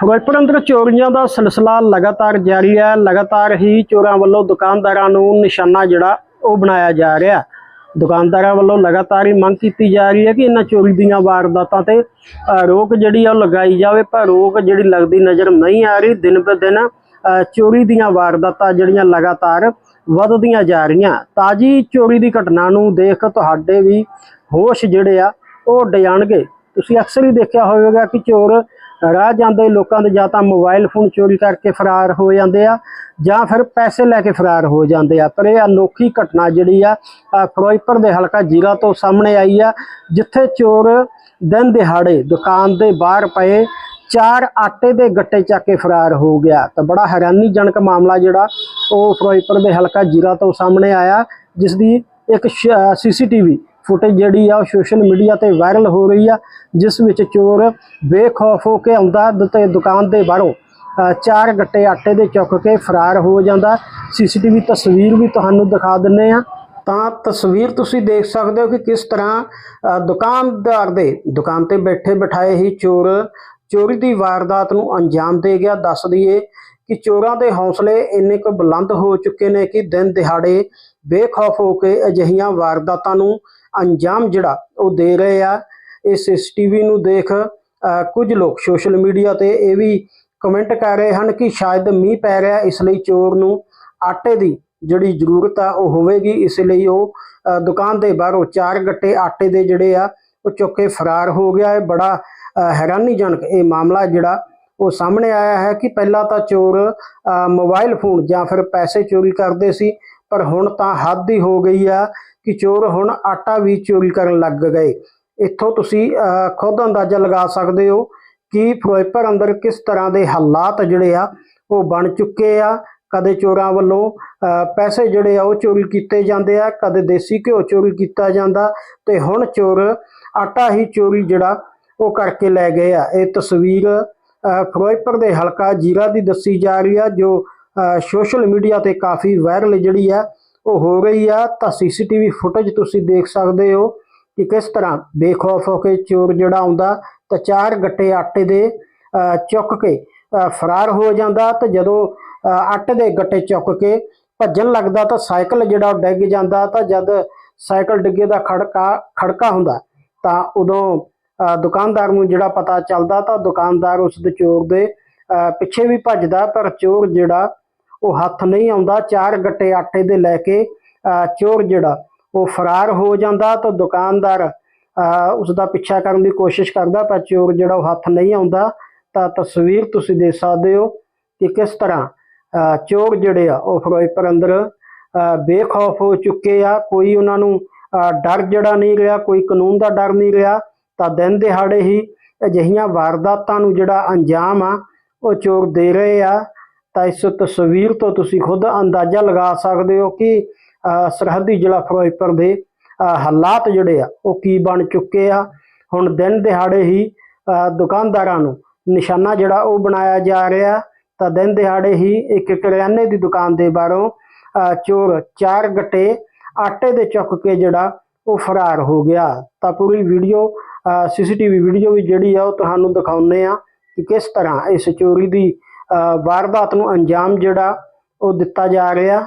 ਫਿਰੋਜ਼ਪੁਰ ਅੰਦਰ ਚੋਰੀਆਂ ਦਾ ਸਿਲਸਿਲਾ ਲਗਾਤਾਰ ਜਾਰੀ ਹੈ। ਲਗਾਤਾਰ ਹੀ ਚੋਰਾਂ ਵੱਲੋਂ ਦੁਕਾਨਦਾਰਾਂ ਨੂੰ ਨਿਸ਼ਾਨਾ ਜਿਹੜਾ ਉਹ ਬਣਾਇਆ ਜਾ ਰਿਹਾ। ਦੁਕਾਨਦਾਰਾਂ ਵੱਲੋਂ ਲਗਾਤਾਰ ਹੀ ਮੰਗ ਕੀਤੀ ਜਾ ਰਹੀ ਹੈ ਕਿ ਇਹਨਾਂ ਚੋਰੀ ਦੀਆਂ ਵਾਰਦਾਤਾਂ ਤੇ ਰੋਕ ਜਿਹੜੀ ਆ ਉਹ ਲਗਾਈ ਜਾਵੇ, ਪਰ ਰੋਕ ਜਿਹੜੀ ਲੱਗਦੀ ਨਜ਼ਰ ਨਹੀਂ ਆ ਰਹੀ। ਦਿਨ ਬ ਦਿਨ ਚੋਰੀ ਦੀਆਂ ਵਾਰਦਾਤਾਂ ਜਿਹੜੀਆਂ ਲਗਾਤਾਰ ਵੱਧਦੀਆਂ ਜਾ ਰਹੀਆਂ। ਤਾਜੀ ਚੋਰੀ ਦੀ ਘਟਨਾ ਨੂੰ ਦੇਖ ਤੁਹਾਡੇ ਵੀ ਹੋਸ਼ ਜਿਹੜੇ ਆ ਉਹ ਉੱਡ ਜਾਣਗੇ। ਤੁਸੀਂ ਅਕਸਰ ਹੀ ਦੇਖਿਆ ਹੋਵੇਗਾ ਕਿ ਚੋਰ ਰਾਹ ਜਾਂਦੇ ਲੋਕਾਂ ਦੇ ਜਾਂ ਤਾਂ ਮੋਬਾਈਲ ਫੋਨ ਚੋਰੀ ਕਰਕੇ ਫਰਾਰ ਹੋ ਜਾਂਦੇ ਆ, ਜਾਂ ਫਿਰ ਪੈਸੇ ਲੈ ਕੇ ਫਰਾਰ ਹੋ ਜਾਂਦੇ ਆ। ਪਰ ਇਹ ਅਨੋਖੀ ਘਟਨਾ ਜਿਹੜੀ ਆ ਫਿਰੋਜ਼ਪੁਰ ਦੇ ਹਲਕਾ ਜੀਰਾ ਤੋਂ ਸਾਹਮਣੇ ਆਈ ਆ, ਜਿੱਥੇ ਚੋਰ ਦਿਨ ਦਿਹਾੜੇ ਦੁਕਾਨ ਦੇ ਬਾਹਰ ਪਏ, ਚਾਰ ਆਟੇ ਦੇ ਗੱਟੇ ਚੱਕ ਕੇ ਫਰਾਰ ਹੋ ਗਿਆ। ਤਾਂ ਬੜਾ ਹੈਰਾਨੀਜਨਕ ਮਾਮਲਾ ਜਿਹੜਾ, ਉਹ ਫਿਰੋਜ਼ਪੁਰ ਦੇ ਹਲਕਾ ਜੀਰਾ ਤੋਂ ਸਾਹਮਣੇ ਆਇਆ, ਜਿਸ ਦੀ ਇੱਕ ਸੀਸੀਟੀਵੀ ਫੁਟੇਜ ਜਿਹੜੀ ਆ ਉਹ ਸੋਸ਼ਲ ਮੀਡੀਆ ਤੇ ਵਾਇਰਲ ਹੋ ਰਹੀ ਆ, ਜਿਸ ਵਿੱਚ ਚੋਰ ਬੇਖੌਫ ਹੋ ਕੇ ਆਉਂਦਾ ਤੇ ਦੁਕਾਨ ਦੇ ਬਾਹਰੋਂ ਚਾਰ ਗੱਟੇ ਆਟੇ ਦੇ ਚੁੱਕ ਕੇ ਫਰਾਰ ਹੋ ਜਾਂਦਾ। ਸੀਸੀਟੀਵੀ ਤਸਵੀਰ ਵੀ ਤੁਹਾਨੂੰ ਦਿਖਾ ਦਿੰਨੇ ਆ। ਤਾਂ ਤਸਵੀਰ ਤੁਸੀਂ ਦੇਖ ਸਕਦੇ ਹੋ ਕਿ ਕਿਸ ਤਰ੍ਹਾਂ ਦੁਕਾਨਦਾਰ ਦੇ ਦੁਕਾਨ ਤੇ ਬੈਠੇ ਬਿਠਾਏ ਹੀ ਚੋਰ, ਚੋਰੀ ਦੀ ਵਾਰਦਾਤ ਨੂੰ ਅੰਜਾਮ ਦੇ ਗਿਆ। ਦੱਸ ਦਈਏ ਕਿ ਚੋਰਾਂ ਦੇ ਹੌਸਲੇ ਇੰਨੇ ਕੁ ਬੁਲੰਦ ਹੋ ਚੁੱਕੇ ਨੇ ਕਿ ਦਿਨ ਦਿਹਾੜੇ ਬੇਖੌਫ ਹੋ ਕੇ ਅਜਿਹੀਆਂ ਵਾਰਦਾਤਾਂ ਨੂੰ ਅੰਜਾਮ ਜਿਹੜਾ ਉਹ ਦੇ ਰਹੇ ਆ। ਇਸ ਸੀਸੀਟੀਵੀ ਨੂੰ ਦੇਖ ਅ, ਕੁਝ ਲੋਕ ਸੋਸ਼ਲ ਮੀਡੀਆ ਤੇ ਇਹ ਵੀ ਕਮੈਂਟ ਕਰ ਰਹੇ ਹਨ ਕਿ ਸ਼ਾਇਦ ਮੀਂਹ ਪੈ ਰਿਹਾ ਇਸ ਲਈ ਚੋਰ ਨੂੰ ਆਟੇ ਦੀ ਜਿਹੜੀ ਜ਼ਰੂਰਤ ਆ ਉਹ ਹੋਵੇਗੀ। ਇਸ ਲਈ ਉਹ ਦੁਕਾਨ ਦੇ ਬਾਹਰੋਂ ਚਾਰ ਗੱਟੇ ਆਟੇ ਦੇ ਜਿਹੜੇ ਆ ਉਹ ਚੁੱਕ ਕੇ ਫਰਾਰ ਹੋ ਗਿਆ ਹੈ। ਬੜਾ ਹੈਰਾਨੀਜਨਕ ਇਹ ਮਾਮਲਾ ਜਿਹੜਾ ਉਹ ਸਾਹਮਣੇ ਆਇਆ ਹੈ ਕਿ ਪਹਿਲਾਂ ਤਾਂ ਚੋਰ ਅ, ਮੋਬਾਈਲ ਫੋਨ ਜਾਂ ਫਿਰ ਪੈਸੇ ਚੋਰੀ ਕਰਦੇ ਸੀ ਪਰ ਹੁਣ ਤਾਂ ਹੱਦ ਹੀ ਹੋ ਗਈ ਆ ਕਿ ਚੋਰ ਹੁਣ ਆਟਾ ਵੀ ਚੋਰੀ ਕਰਨ ਲੱਗ ਗਏ। ਇੱਥੋਂ ਤੁਸੀਂ ਖੁਦ ਅੰਦਾਜ਼ਾ ਲਗਾ ਸਕਦੇ ਹੋ ਕਿ ਫਿਰੋਜ਼ਪੁਰ ਅੰਦਰ ਕਿਸ ਤਰ੍ਹਾਂ ਦੇ ਹਾਲਾਤ ਜਿਹੜੇ ਆ, ਉਹ ਬਣ ਚੁੱਕੇ ਆ। ਕਦੇ ਚੋਰਾਂ ਵੱਲੋਂ ਪੈਸੇ ਜਿਹੜੇ ਆ, ਉਹ ਚੋਰੀ ਕੀਤੇ ਜਾਂਦੇ ਆ, ਕਦੇ ਦੇਸੀ ਘਿਓ ਚੋਰੀ ਕੀਤਾ ਜਾਂਦਾ ਤੇ ਹੁਣ ਚੋਰ ਆਟਾ ਹੀ ਚੋਰੀ ਜਿਹੜਾ, ਉਹ ਕਰਕੇ ਲੈ ਗਏ ਆ। ਇਹ ਤਸਵੀਰ ਫਿਰੋਜ਼ਪੁਰ ਦੇ ਹਲਕਾ ਜੀਰਾ ਦੀ ਦੱਸੀ ਜਾ ਰਹੀ ਆ, ਜੋ ਸੋਸ਼ਲ ਮੀਡੀਆ ਤੇ ਕਾਫੀ ਵਾਇਰਲ ਜਿਹੜੀ ਆ ਉਹ ਹੋ ਗਈ ਆ, ਤਾਂ ਸੀਸੀਟੀਵੀ ਫੁਟੇਜ ਤੁਸੀਂ ਦੇਖ ਸਕਦੇ ਹੋ ਕਿ ਕਿਸ ਤਰ੍ਹਾਂ ਬੇਖੌਫ ਹੋ ਕੇ ਚੋਰ ਜਿਹੜਾ ਆਉਂਦਾ, ਤਾਂ ਚਾਰ ਗੱਟੇ ਆਟੇ ਦੇ ਚੁੱਕ ਕੇ ਫਰਾਰ ਹੋ ਜਾਂਦਾ ਤੇ ਜਦੋਂ ਆਟੇ ਦੇ ਗੱਟੇ ਚੁੱਕ ਕੇ ਭੱਜਣ ਲੱਗਦਾ ਤਾਂ ਸਾਈਕਲ ਜਿਹੜਾ ਉਹ ਡਿੱਗ ਜਾਂਦਾ ਤਾਂ ਜਦ ਸਾਈਕਲ ਡਿੱਗੇ ਦਾ ਖੜਕਾ ਖੜਕਾ ਹੁੰਦਾ ਤਾਂ ਉਦੋਂ ਦੁਕਾਨਦਾਰ ਨੂੰ ਜਿਹੜਾ ਪਤਾ ਚੱਲਦਾ ਤਾਂ ਦੁਕਾਨਦਾਰ ਉਸ ਦੇ ਚੋਰ ਦੇ ਪਿੱਛੇ ਵੀ ਭੱਜਦਾ ਪਰ ਚੋਰ ਜਿਹੜਾ ਉਹ ਹੱਥ ਨਹੀਂ ਆਉਂਦਾ ਚਾਰ ਗੱਟੇ ਆਟੇ ਦੇ ਲੈ ਕੇ ਚੋਰ ਜਿਹੜਾ ਉਹ ਫਰਾਰ ਹੋ ਜਾਂਦਾ ਤਾਂ ਦੁਕਾਨਦਾਰ ਅ, ਉਸ ਦਾ ਪਿੱਛਾ ਕਰਨ ਦੀ ਕੋਸ਼ਿਸ਼ ਕਰਦਾ ਪਰ ਚੋਰ ਜਿਹੜਾ ਉਹ ਹੱਥ ਨਹੀਂ ਆਉਂਦਾ ਤਾਂ ਤਸਵੀਰ ਤੁਸੀਂ ਦੇ ਸਕਦੇ ਹੋ ਕਿ ਕਿਸ ਤਰ੍ਹਾਂ ਚੋਰ ਜਿਹੜੇ ਆ ਉਹ ਫਿਰੋਜ਼ਪੁਰ ਅੰਦਰ ਬੇਖੌਫ ਹੋ ਚੁੱਕੇ ਆ। ਕੋਈ ਉਹਨਾਂ ਨੂੰ ਡਰ ਜਿਹੜਾ ਨਹੀਂ ਰਿਹਾ ਕੋਈ ਕਾਨੂੰਨ ਦਾ ਡਰ ਨਹੀਂ ਰਿਹਾ। ਤਾਂ ਦਿਨ ਦਿਹਾੜੇ ਹੀ ਅਜਿਹੀਆਂ ਵਾਰਦਾਤਾਂ ਨੂੰ ਜਿਹੜਾ ਅੰਜਾਮ ਆ ਉਹ ਚੋਰ ਦੇ ਰਹੇ ਆ। ਤਾਂ ਇਸ ਤਸਵੀਰ ਤੋਂ ਤੁਸੀਂ ਖੁਦ ਅੰਦਾਜ਼ਾ ਲਗਾ ਸਕਦੇ ਹੋ ਕਿ ਸਰਹੱਦੀ ਜ਼ਿਲ੍ਹਾ ਫਿਰੋਜ਼ਪੁਰ ਦੇ ਹਾਲਾਤ ਜਿਹੜੇ ਆ, ਉਹ ਕੀ ਬਣ ਚੁੱਕੇ ਆ। ਹੁਣ ਦਿਨ ਦਿਹਾੜੇ ਹੀ ਦੁਕਾਨਦਾਰਾਂ ਨੂੰ ਨਿਸ਼ਾਨਾ ਜਿਹੜਾ ਉਹ ਬਣਾਇਆ ਜਾ ਰਿਹਾ। ਤਾਂ ਦਿਨ ਦਿਹਾੜੇ ਹੀ ਇੱਕ ਕਰਿਆਨੇ ਦੀ ਦੁਕਾਨ ਦੇ ਬਾਹਰੋਂ ਚੋਰ ਚਾਰ ਗੱਟੇ ਆਟੇ ਦੇ ਚੁੱਕ ਕੇ ਜਿਹੜਾ ਉਹ ਫਰਾਰ ਹੋ ਗਿਆ। ਤਾਂ ਪੂਰੀ ਵੀਡੀਓ ਸੀਸੀਟੀਵੀ ਵੀਡੀਓ ਵੀ ਜਿਹੜੀ ਆ, ਉਹ ਤੁਹਾਨੂੰ ਦਿਖਾਉਨੇ ਆ ਕਿ ਕਿਸ ਤਰ੍ਹਾਂ ਇਸ ਚੋਰੀ ਦੀ ਵਾਰਦਾਤ ਨੂੰ ਅੰਜਾਮ ਜਿਹੜਾ ਉਹ ਦਿੱਤਾ ਜਾ ਰਿਹਾ।